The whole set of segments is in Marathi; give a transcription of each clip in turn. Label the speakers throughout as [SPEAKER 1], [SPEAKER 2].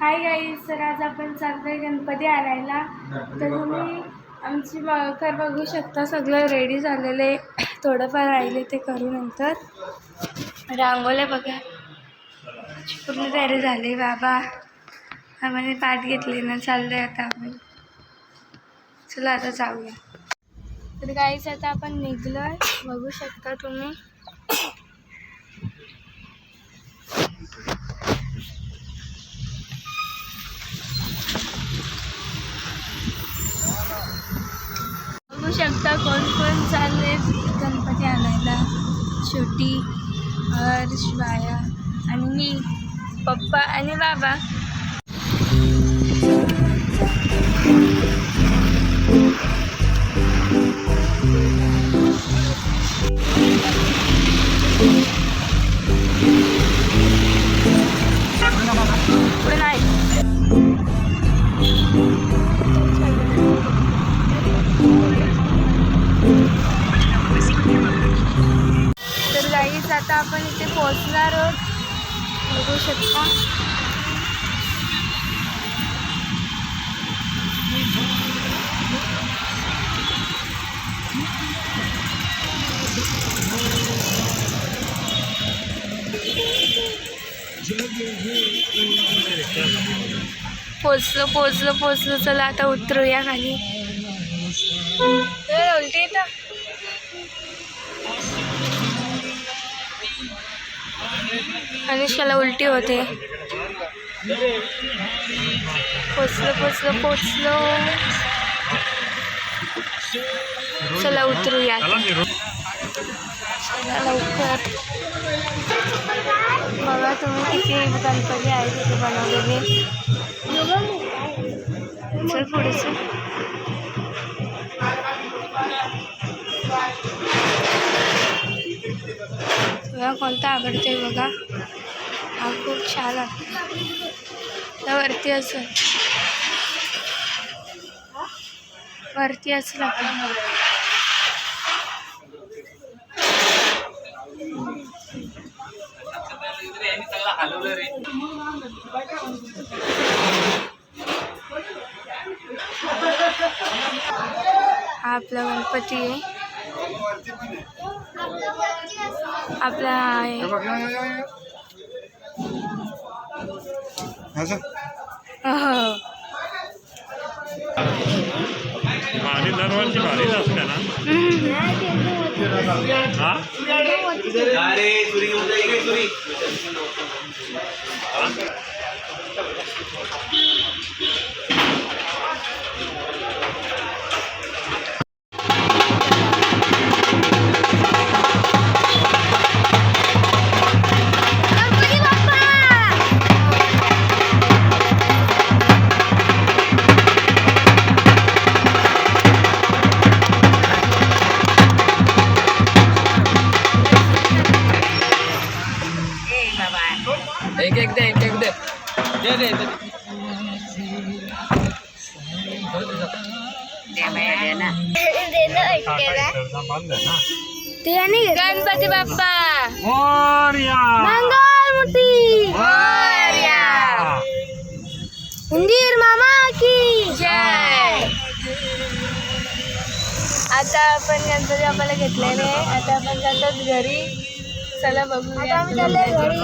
[SPEAKER 1] हाय गाईज तर आज आपण चाललोय गणपती आणायला. तर तुम्ही आमची मकर बघू शकता सगळं रेडी झालेलं आहे. थोडंफार राहिले ते करू नंतर. रांगोळ्या बघा. पूर्ण तयारी झाली बाबा. आम्हाला पाठ घेतली ना चाललंय आता आपण चला आता जाऊया. तर गाईज आता आपण निघलोय. बघू शकता तुम्ही. आता कोण कोण चालले गणपती आणायला. छोटी हर्ष बाया आणि मी पप्पा आणि बाबा. आपण इथे पोहोचणार आहोत. बघू शकता. पोचलो पोचलो पोचलो चला आता उतरूया खाली. उलटी येतं अनुष्काला उलटी होते. पोचलो पोचलो पोचलो. चला उतरूया. लवकर. बघा तुम्ही किती गणपती आहे तिथे बनवलेले. चल पुढे चल. मला कोणता आवडते बघा. हा खूप छान आहे. वरती असं वरती असला हा आपला गणपती आहे. आपला आहे.
[SPEAKER 2] भारी दरवर्षी भारीच असते ना? हा?
[SPEAKER 3] एक एक दे एक एक दे दे. दे दे
[SPEAKER 1] ते आणि गणपती बाप्पा.
[SPEAKER 2] मोरया.
[SPEAKER 1] उंदीर मामा की. जय. आता आपण गणपती बाप्पाला घेतलेले आहे आता आपण जातात घरी. चला बघूया. घरी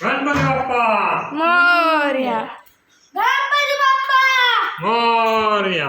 [SPEAKER 2] गणपती बाप्पा
[SPEAKER 1] मोरया गणपती बाप्पा
[SPEAKER 2] मोरया